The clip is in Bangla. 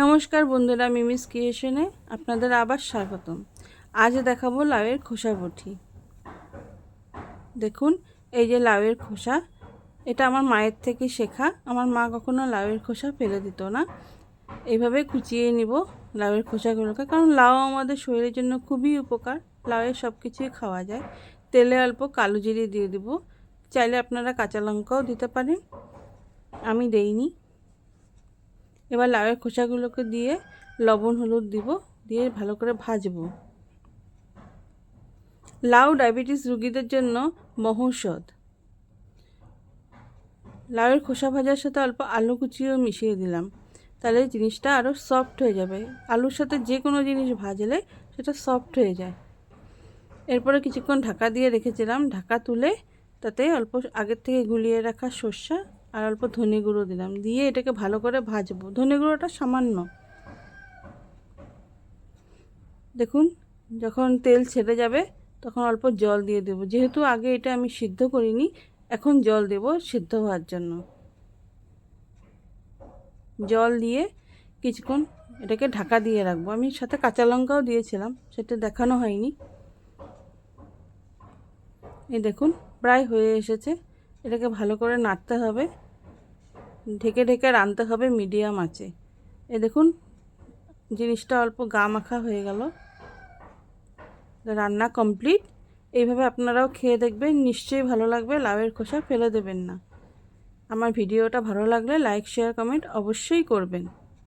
নমস্কার বন্ধুরা মিমিস ক্রিয়েশনে আপনাদের আবার স্বাগতম। আজ দেখাবো লাউয়ের খোসা বটি দেখুন, এই যে লাউয়ের খোসা, এটা আমার মায়ের থেকে শেখা। আমার মা কখনো লাউয়ের খোসা ফেলে দিত না। এইভাবে কুচিয়ে নিব লাউয়ের খোসাগুলোকে, কারণ লাউ আমাদের শরীরের জন্য খুবই উপকার। লাউয়ের সব কিছুই খাওয়া যায়। তেলে অল্প কালো জিরে দিয়ে দিব। চাইলে আপনারা কাঁচা লঙ্কাও দিতে পারেন। আমি দেইনি। এবার লাউয়ের খোসাগুলোকে দিয়ে লবণ, হলুদ দিব, দিয়ে ভালো করে ভাজবো। লাউ ডায়াবেটিস রুগীদের জন্য মহৌষধ লাউয়ের খোসা ভাজার সাথে অল্প আলু কুচিও মিশিয়ে দিলাম। তাহলে জিনিসটা আরও সফট হয়ে যাবে। আলুর সাথে যে কোনো জিনিস ভাজলে সেটা সফট হয়ে যায়। এরপরে কিছুক্ষণ ঢাকা দিয়ে রেখেছিলাম। ঢাকা তুলে তাতে অল্প আগের থেকে গুলিয়ে রাখা সর্ষা আর অল্প ধনে গুঁড়ো দিলাম। দিয়ে এটাকে ভালো করে ভাজবো। ধনে গুঁড়োটা সামান্য। দেখুন, যখন তেল ছেড়ে যাবে, তখন অল্প জল দিয়ে দেব। যেহেতু আগে এটা আমি সিদ্ধ করিনি, এখন জল দেব সিদ্ধ হওয়ার জন্য। জল দিয়ে কিছুক্ষণ এটাকে ঢাকা দিয়ে রাখব। আমি সাথে কাঁচা লঙ্কাও দিয়েছিলাম, সেটা দেখানো হয়নি। এই দেখুন, প্রায় হয়ে এসেছে। এটাকে ভালো করে নাড়তে হবে। ঢেকে ঢেকে রাঁধতে হবে মিডিয়াম আছে এ দেখুন, জিনিসটা অল্প গা মাখা হয়ে গেল। রান্না কমপ্লিট। এইভাবে আপনারাও খেয়ে দেখবেন, নিশ্চয়ই ভালো লাগবে লাভের খোসা ফেলে দেবেন না। আমার ভিডিওটা ভালো লাগলে লাইক, শেয়ার, কমেন্ট অবশ্যই করবেন।